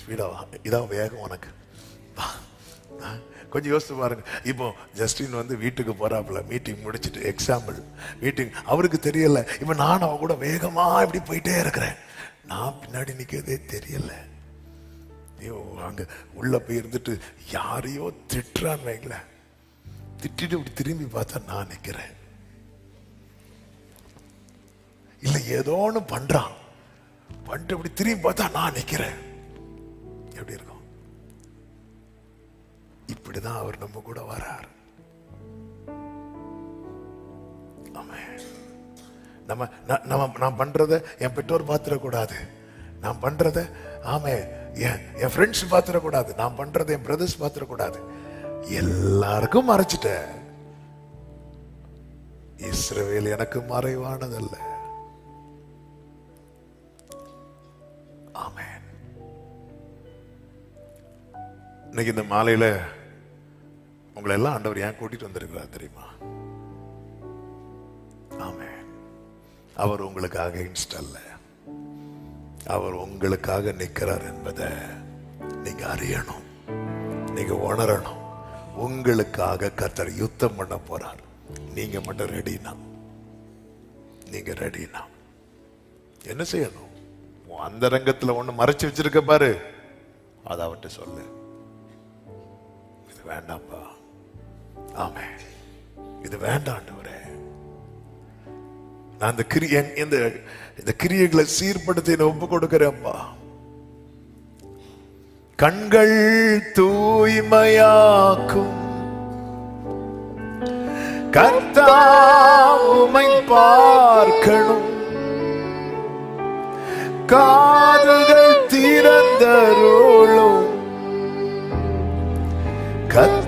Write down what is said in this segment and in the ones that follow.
ஸ்பீடாக இதான் வேகம் உனக்கு. கொஞ்சம் யோசித்து பாருங்க. இப்போ ஜஸ்டின் வந்து வீட்டுக்கு போறாப்புல மீட்டிங் முடிச்சிட்டு எக்ஸாம்பிள் மீட்டிங் அவருக்கு தெரியல. இப்போ நான் அவன் கூட வேகமா இப்படி போயிட்டே இருக்கிறேன். நான் பின்னாடி நிக்கிறதே தெரியல. ஐயோ அங்க உள்ள போய் இருந்துட்டு யாரையோ திட்டுறான்னு வைங்களேன் திட்டிட்டு இப்படி திரும்பி பார்த்தா நான் நிக்கிறேன். இல்ல ஏதோ ஒன்று பண்றான். பண்ணிட்டு இப்படி திரும்பி பார்த்தா நான் நிக்கிறேன். எப்படி இருக்கும்? இப்படிதான் அவர் நம்ம கூட வரார். நம்ம நம்ம நான் பண்றத என் பெற்றோர் பாத்திரக்கூடாது நான் பண்றத ஆமே என் என் ஃப்ரெண்ட்ஸ் பாத்திரக்கூடாது நான் பண்றத என் பிரதர்ஸ் பாத்திரக்கூடாது எல்லாருக்கும் மறைச்சிட்ட இஸ்ரவேல் எனக்கு மறைவானதல்ல. இன்னைக்கு இந்த மாலையில உங்களை எல்லாம் ஆண்டவர் ஏன் கூட்டிட்டு வந்திருக்கிறார் தெரியுமா? ஆமே அவர் உங்களுக்காக இன்ஸ்டல்ல. அவர் உங்களுக்காக நிற்கிறார் என்பதை நீங்க அறியணும். நீங்க உணரணும். உங்களுக்காக கத்தர் யுத்தம் பண்ண போறார். நீங்க மட்டும் ரெடினா நீங்க ரெடினா என்ன செய்யணும்? அந்த ரங்கத்தில் ஒன்று மறைச்சு வச்சிருக்க பாரு. அதை அவன்கிட்ட சொல்லு. வேண்டாம்ப்பா ஆமே இது வேண்டாண்டவரே நான் இந்த கிரிய இந்த இந்த கிரியைகளை சீர்படுத்தி நான் ஒப்பு கொடுக்கிறேன்ப்பா கண்கள் தூய்மையாக்கும். கர்த்தா உமை பார்க்கணும். கா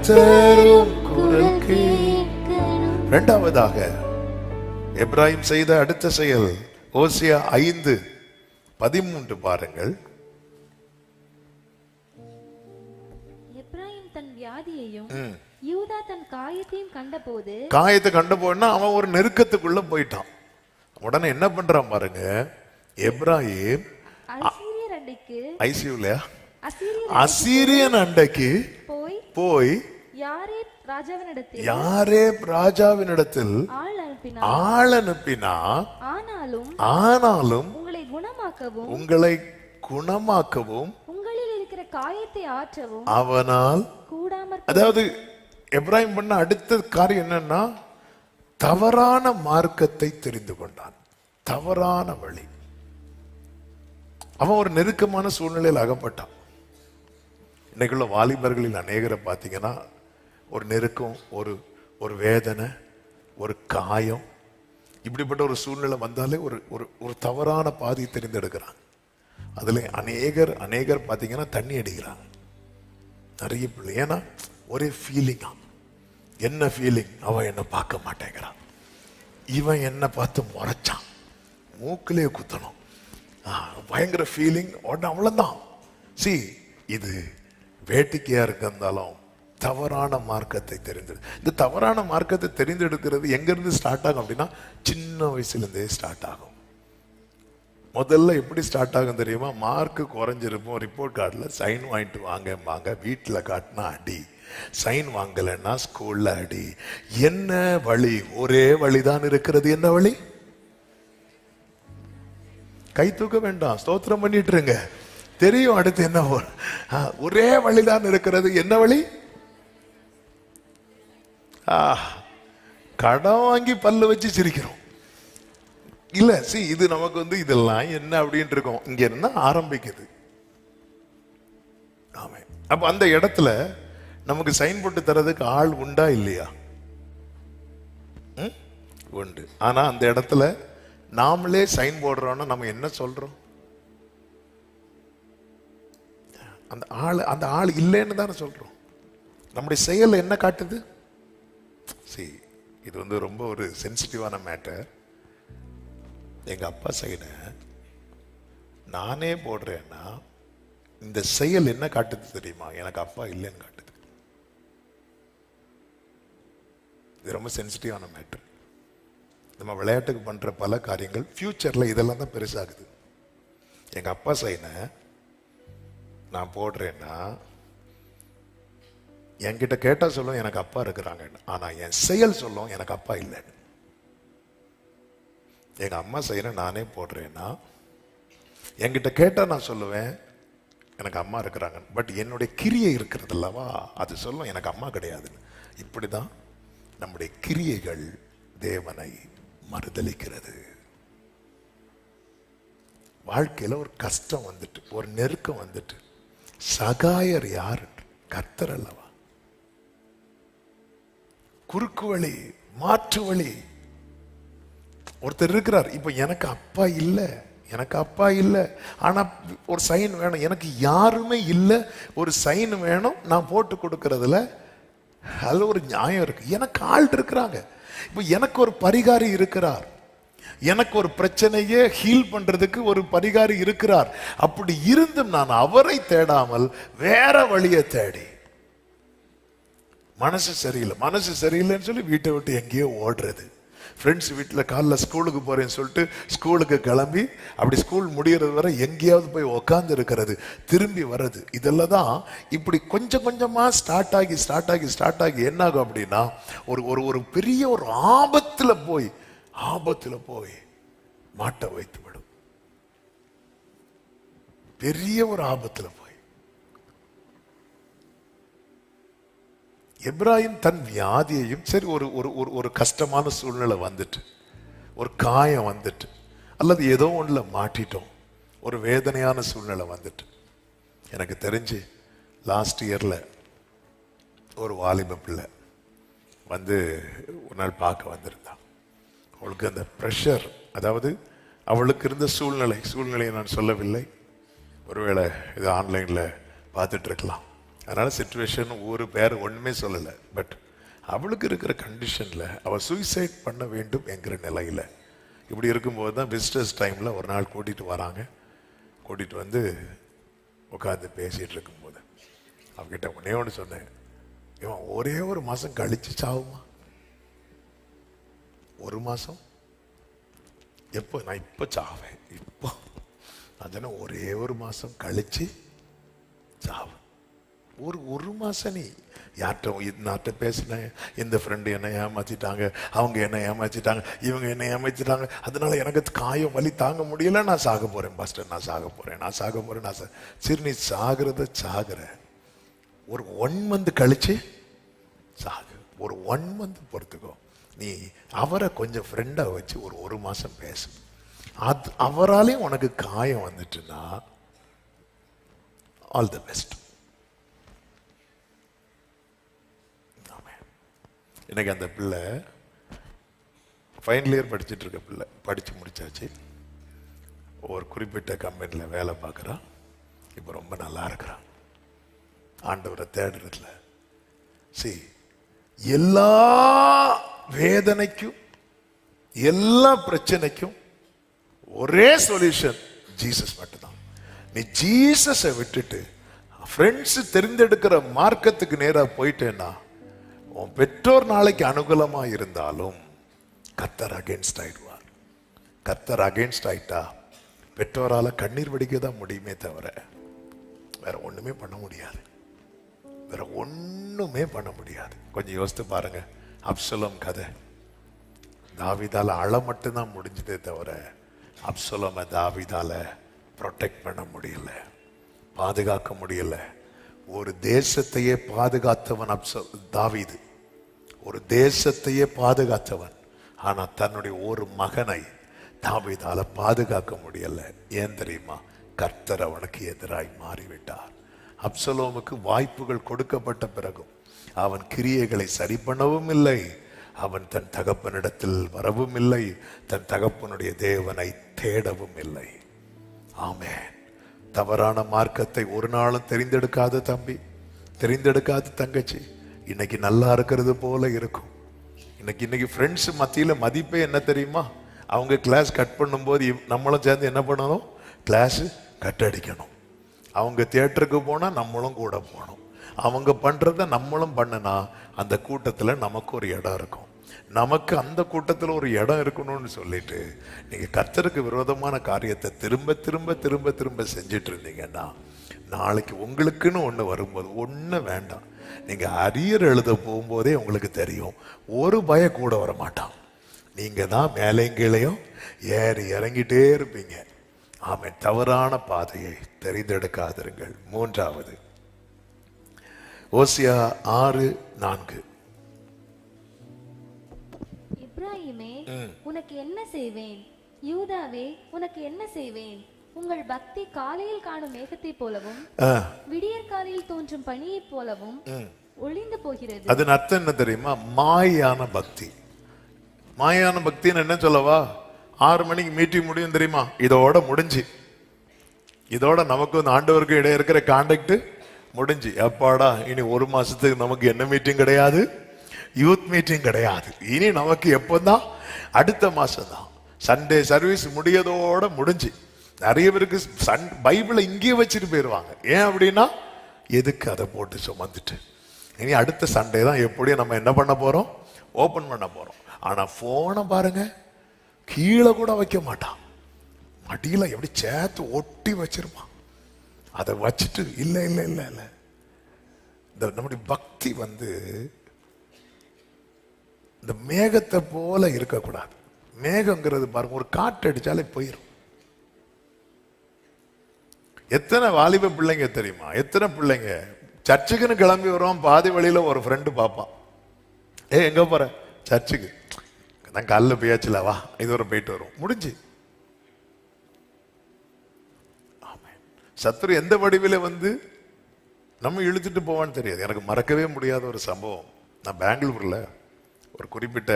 கர்த்தரும் குரல் கேட்கணும். இரண்டாவதாக எப்ராஹிம் செய்த அடுத்த செயல் ஓசியா ஐந்து பதிமூன்று பாருங்கள். எப்ராயிம் தன் வியாதியையும் யூதா தன் காயத்தையும் கண்டபோது காயத்தை கண்டு போனா அவன் ஒரு நெருக்கத்துக்குள்ள போயிட்டான். உடனே என்ன பண்றான் பாருங்க எப்ராஹிம் அசீரியர் அண்டைக்கு ஐசியூல அசீரியர் அசீரியன் அண்டைக்கு போய் போய் யாரே ராஜாவினிடத்தில் ஆள் அனுப்பினா? ஆனாலும் ஆனாலும் உங்களை குணமாக்கவும் உங்களை குணமாக்கவும் உங்களில் இருக்கிற காயத்தை ஆற்றவும் அவனால் கூடாமற் அதாவது எப்ராஹிம் பண்ண அடுத்த காரியம் என்னன்னா தவறான மார்க்கத்தை தெரிந்து கொண்டான். தவறான வழி. அவன் ஒரு நெருக்கமான சூழ்நிலையில் அகப்பட்டான். இன்னைக்குள்ள வாலிபர்களில் அநேகரை பார்த்தீங்கன்னா ஒரு நெருக்கம் ஒரு ஒரு வேதனை ஒரு காயம். இப்படிப்பட்ட ஒரு சூழ்நிலை வந்தாலே ஒரு ஒரு ஒரு தவறான பாதி தெரிந்தெடுக்கிறான் அதில் அநேகர் அநேகர் பார்த்தீங்கன்னா தண்ணி அடிக்கிறாங்க. நிறைய பிள்ளை ஏன்னா ஒரே ஃபீலிங்கா என்ன ஃபீலிங் அவன் என்ன பார்க்க மாட்டேங்கிறான். இவன் என்னை பார்த்து முறைச்சான். மூக்கிலே குத்தணும். பயங்கர ஃபீலிங் உடனே அவ்வளோதான் சி இது வேட்டிக்கையா இருந்தாலும் தவறான மார்க்கத்தை தெரிந்தது இந்த தவறான மார்க்கத்தை தெரிந்தெடுக்கிறது எங்கேருந்து ஸ்டார்ட் ஆகும் அப்படின்னா சின்ன வயசுலேருந்தே ஸ்டார்ட் ஆகும். முதல்ல எப்படி ஸ்டார்ட் ஆகும் தெரியுமா? மார்க்கு குறைஞ்சிருப்போம் ரிப்போர்ட் கார்டில் சைன் வாங்கிட்டு வாங்கம்பாங்க. வீட்டில் காட்டினா அடி. சைன் வாங்கலைன்னா ஸ்கூலில் அடி. என்ன வழி? ஒரே வழிதான் இருக்கிறது. என்ன வழி? கை தூக்க வேண்டாம். ஸ்தோத்திரம் பண்ணிட்டுருங்க தெரியும் அடுத்து என்ன வரும். ஒரே வழிதான் இருக்கிறது. என்ன வழி? கடன் வாங்கி பல்ல வச்சு சிரிக்கிறோம். இல்லை சி இது நமக்கு வந்து இதெல்லாம் என்ன அப்படின்ட்டு இருக்கோம். இங்கே என்ன ஆரம்பிக்குது? ஆமே. அப்போ அந்த இடத்துல நமக்கு சைன் போட்டு தரதுக்கு ஆள் உண்டா இல்லையா? ம்? உண்டு. ஆனால் அந்த இடத்துல நாமளே சைன் போடுறோன்னா நம்ம என்ன சொல்கிறோம் அந்த ஆள் அந்த ஆள் இல்லைன்னு தானே சொல்கிறோம் நம்முடைய செயல் என்ன காட்டுது? சி இது வந்து ரொம்ப ஒரு சென்சிட்டிவான மேட்டர் எங்கள் அப்பா சைட நானே போடுறேன்னா இந்த செயல் என்ன காட்டுது தெரியுமா? எனக்கு அப்பா இல்லைன்னு காட்டுது. இது ரொம்ப சென்சிட்டிவான மேட்டர் நம்ம விளையாட்டுக்கு பண்ணுற பல காரியங்கள் ஃப்யூச்சரில் இதெல்லாம் தான் பெருசாகுது. எங்கள் அப்பா சைனை நான் போடுறேன்னா என்கிட்ட கேட்டால் சொல்லும் எனக்கு அப்பா இருக்கிறாங்க. ஆனால் என் செயல் சொல்லும் எனக்கு அப்பா இல்லைன்னு எங்கள் அம்மா செய்யற நானே போடுறேன்னா என்கிட்ட கேட்டால் நான் சொல்லுவேன் எனக்கு அம்மா இருக்கிறாங்க. பட் என்னுடைய கிரியை இருக்கிறது அல்லவா? அது சொல்லும் எனக்கு அம்மா கிடையாதுன்னு இப்படிதான் நம்முடைய கிரியைகள் தேவனை மறுதலிக்கிறது. வாழ்க்கையில் ஒரு கஷ்டம் வந்துட்டு ஒரு நெருக்கம் வந்துட்டு சகாயர் யார்? கர்த்தர் அல்லவா? குறுக்கு வழி மாற்று வழி ஒருத்தர் இருக்கிறார் இப்போ எனக்கு அப்பா இல்லை எனக்கு அப்பா இல்லை. ஆனால் ஒரு சைன் வேணும். எனக்கு யாருமே இல்லை. ஒரு சைன் வேணும். நான் போட்டு கொடுக்கறதுல அதில் ஒரு நியாயம் இருக்கு. எனக்கு ஆள் இருக்கிறாங்க. இப்போ எனக்கு ஒரு பரிகாரி இருக்கிறார். எனக்கு ஒரு பிரச்சனையே ஹீல் பண்றதுக்கு ஒரு பரிகாரி இருக்கிறார். அப்படி இருந்தும் நான் அவரை தேடாமல் வேற வழியை தேடி மனசு சரியில்லை. மனசு சரியில்லைன்னு சொல்லி வீட்டை விட்டு எங்கேயோ ஓடுறது. ஃப்ரெண்ட்ஸ் வீட்டில் காலைல ஸ்கூலுக்கு போகிறேன்னு சொல்லிட்டு ஸ்கூலுக்கு கிளம்பி அப்படி ஸ்கூல் முடிகிறது வரை எங்கேயாவது போய் உக்காந்து இருக்கிறது திரும்பி வர்றது. இதெல்லாம் தான் இப்படி கொஞ்சம் கொஞ்சமாக ஸ்டார்ட் ஆகி ஸ்டார்ட் ஆகி ஸ்டார்ட் ஆகி என்ன ஆகும் அப்படின்னா ஒரு ஒரு ஒரு பெரிய ஒரு ஆபத்தில் போய் ஆபத்தில் போய் மாட்டை வைத்து விடும் பெரிய ஒரு ஆபத்தில் போய். எப்ராஹிம் தன் வியாதியையும் சரி ஒரு ஒரு ஒரு ஒரு கஷ்டமான சூழ்நிலை வந்துட்டு ஒரு காயம் வந்துட்டு அல்லது ஏதோ ஒன்றில் மாட்டிட்டோம் ஒரு வேதனையான சூழ்நிலை வந்துட்டு. எனக்கு தெரிஞ்சு லாஸ்ட் இயரில் ஒரு வாலிப பிள்ளை வந்து ஒரு நாள் பார்க்க வந்திருந்தான் அவளுக்கு அந்த ப்ரெஷர் அதாவது அவளுக்கு இருந்த சூழ்நிலை சூழ்நிலையை நான் சொல்லவில்லை. ஒருவேளை இது ஆன்லைனில் பார்த்துட்ருக்கலாம் அதனால் சுச்சுவேஷன் ஊர் பேர் ஒன்றுமே சொல்லலை. பட் அவளுக்கு இருக்கிற கண்டிஷனில் அவள் சூசைட் பண்ண வேண்டும் என்கிற நிலையில். இப்படி இருக்கும்போது தான் விசிட்டர்ஸ் டைமில் ஒரு நாள் கூட்டிகிட்டு வராங்க. கூட்டிகிட்டு வந்து உட்காந்து பேசிகிட்டு இருக்கும்போது அவகிட்ட ஒன்னே ஒன்று சொன்னேன். இவன் ஒரே ஒரு மாதம் கழிச்சு சாவுமா? ஒரு மாதம் எப்போ? நான் இப்போ சாவேன். இப்போ? நான் சொன்னேன் ஒரே ஒரு மாதம் கழித்து சாவேன். ஒரு ஒரு மாதம் நீ யார்கிட்ட இன்னார்ட்ட பேசினேன் இந்த ஃப்ரெண்டு என்னை ஏமாற்றிட்டாங்க அவங்க என்னை ஏமாற்றிட்டாங்க இவங்க என்னை ஏமாற்றிட்டாங்க அதனால எனக்கு காயம் வலி தாங்க முடியல. நான் சாக போகிறேன் பாஸ்டர் நான் சாக போகிறேன் நான் சாக போகிறேன் நான் சா- சரி நீ சாகிறத சாகுற. ஒரு ஒன் மந்த் கழிச்சு சாகு. ஒரு ஒன் மந்த் பொறுத்துக்கோ. நீ அவரை கொஞ்சம் ஃப்ரெண்டாக வச்சு ஒரு ஒரு மாதம் பேசு. அது அவராலையும் உனக்கு காயம் வந்துட்டுன்னா ஆல் தி பெஸ்ட் எனக்கு அந்த பிள்ளை ஃபைனல் இயர் படிச்சுட்டு இருக்க பிள்ளை. படிச்சு முடிச்சாச்சு. ஒரு குறிப்பிட்ட கம்பெனியில் வேலை பார்க்குறான் இப்போ ரொம்ப நல்லா இருக்கிறான் ஆண்டவரை தேடுறதுல. சி எல்லா வேதனைக்கும் எல்லா பிரச்சனைக்கும் ஒரே சொல்யூஷன் ஜீசஸ் மட்டும்தான். நீ ஜீசஸை விட்டுட்டு ஃப்ரெண்ட்ஸ் தெரிந்தெடுக்கிற மார்க்கத்துக்கு நேரா போயிட்டேன்னா உன் பெற்றோர் நாளைக்கு அனுகூலமாக இருந்தாலும் கத்தர் அகேன்ஸ்ட் ஆயிடுவார். கத்தர் அகேன்ஸ்ட் ஆயிட்டா பெற்றோரால் கண்ணீர் வடிக்க தான் முடியுமே தவிர வேற ஒன்றுமே பண்ண முடியாது. வேற ஒன்றுமே பண்ண முடியாது. கொஞ்சம் யோசித்து பாருங்க. அப்சலம் கதை. தாவிதால் அழ மட்டும்தான் முடிஞ்சதே தவிர அப்சலமை தாவிதால ப்ரொடெக்ட் பண்ண முடியல. பாதுகாக்க முடியல. ஒரு தேசத்தையே பாதுகாத்தவன் அப்ச தாவீது. ஒரு தேசத்தையே பாதுகாத்தவன். ஆனால் தன்னுடைய ஒரு மகனை தாவிதால் பாதுகாக்க முடியல. ஏன் தெரியுமா? கர்த்தர் அவனுக்கு எதிராய் மாறிவிட்டார். அப்சலோமுக்கு வாய்ப்புகள் கொடுக்கப்பட்ட பிறகும் அவன் கிரியைகளை சரி பண்ணவும் இல்லை. அவன் தன் தகப்பனிடத்தில் வரவும் இல்லை. தன் தகப்பனுடைய தேவனை தேடவும் இல்லை. ஆமேன். தவறான மார்க்கத்தை ஒரு நாளும் தெரிந்தெடுக்காத தம்பி தெரிந்தெடுக்காத தங்கச்சி. இன்னைக்கு நல்லா இருக்கிறது போல இருக்கும். இன்னைக்கு இன்னைக்கு ஃப்ரெண்ட்ஸ் மத்தியில் மதிப்பே என்ன தெரியுமா? அவங்க கிளாஸ் கட் பண்ணும்போது நம்மளும் சேர்ந்து என்ன பண்ணணும்? கிளாஸு கட் அடிக்கணும். அவங்க தியேட்டருக்கு போனால் நம்மளும் கூட போகணும். அவங்க பண்ணுறத நம்மளும் பண்ணுனா அந்த கூட்டத்தில் நமக்கு ஒரு இடம் இருக்கும். நமக்கு அந்த கூட்டத்தில் ஒரு இடம் இருக்கணும்னு சொல்லிட்டு நீங்கள் கர்த்தருக்கு விரோதமான காரியத்தை திரும்ப திரும்ப திரும்ப திரும்ப செஞ்சிட்டு இருந்தீங்கன்னா நாளைக்கு உங்களுக்குன்னு ஒன்று வரும்போது ஒன்று வேண்டாம். நீங்கள் அரியர் எழுத போகும்போதே உங்களுக்கு தெரியும் ஒரு பய கூட வர மாட்டான் நீங்கள் தான் மேலையும் கீழையும் ஏறி இறங்கிட்டே இருப்பீங்க. ஆமை தவறான பாதையை தெரிந்தெடுக்காதிருங்கள். மூன்றாவது ஓசியா ஆறு நான்கு. இப்ராஹிமே உனக்கு என்ன செய்வேன்? யூதாவே உனக்கு என்ன செய்வேன்? உங்கள் பக்தி காலையில் காணும் மேகத்தைப் போலவும் விடியற் காலையில் தோன்றும் பனியைப் போலவும் ஒளிந்து போகிறது. அதன் அர்த்தம் என்ன தெரியுமா? மாயான பக்தி. மாயான பக்தின்னு என்ன சொல்லவா? ஆறு மணிக்கு மீட்டிங் முடியும் தெரியுமா? இதோட முடிஞ்சு. இதோட நமக்கு இந்த ஆண்டவருக்கு இடையே இருக்கிற கான்டாக்ட் முடிஞ்சு. அப்பாடா இனி ஒரு மாசத்துக்கு நமக்கு என்ன மீட்டிங் கிடையாது? யூத் மீட்டிங் கிடையாது. இனி நமக்கு எப்போதான் அடுத்த மாதம் தான் சண்டே சர்வீஸ் முடியதோட முடிஞ்சு. நிறைய பேருக்கு சன் பைபிளை இங்கேயே வச்சுட்டு போயிடுவாங்க ஏன் அப்படின்னா எதுக்கு அதை போட்டு சுமந்துட்டு? இனி அடுத்த சண்டே தான் எப்படியும் நம்ம என்ன பண்ண போகிறோம் ஓப்பன் பண்ண போகிறோம் ஆனால் ஃபோனை பாருங்க. கீழே கூட வைக்க மாட்டான். மடியில் எப்படி சேர்த்து ஒட்டி வச்சிருப்பான். அதை வச்சுட்டு இல்லை இல்லை இல்லை இல்லை. இந்த நம்முடைய பக்தி வந்து இந்த மேகத்தை போல இருக்கக்கூடாது. மேகங்கிறது பாருங்க ஒரு காற்று அடித்தாலே போயிடும் எத்தனை வாலிப பிள்ளைங்க தெரியுமா? எத்தனை பிள்ளைங்க? சர்ச்சுக்குன்னு கிளம்பி வரோம் பாதி வழியில ஒரு ஃப்ரெண்டு பார்ப்பான் ஏ எங்கே போகிற சர்ச்சுக்கு. நான் காலைல போயாச்சுல வா. இதுவரை போயிட்டு வரும் முடிஞ்சு. சத்ரு சத்துரு எந்த வடிவில வந்து நம்ம இழுத்துட்டு போவான்னு தெரியாது. எனக்கு மறக்கவே முடியாத ஒரு சம்பவம். நான் பெங்களூரில் ஒரு குறிப்பிட்ட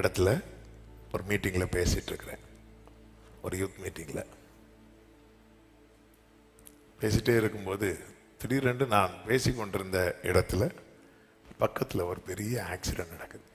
இடத்துல ஒரு மீட்டிங்கில் பேசிகிட்ருக்கிறேன் ஒரு யூத் மீட்டிங்கில் பேசிகிட்டே இருக்கும்போது திடீரென்று நான் பேசி கொண்டிருந்த இடத்துல பக்கத்தில் ஒரு பெரிய ஆக்சிடென்ட் நடக்குது.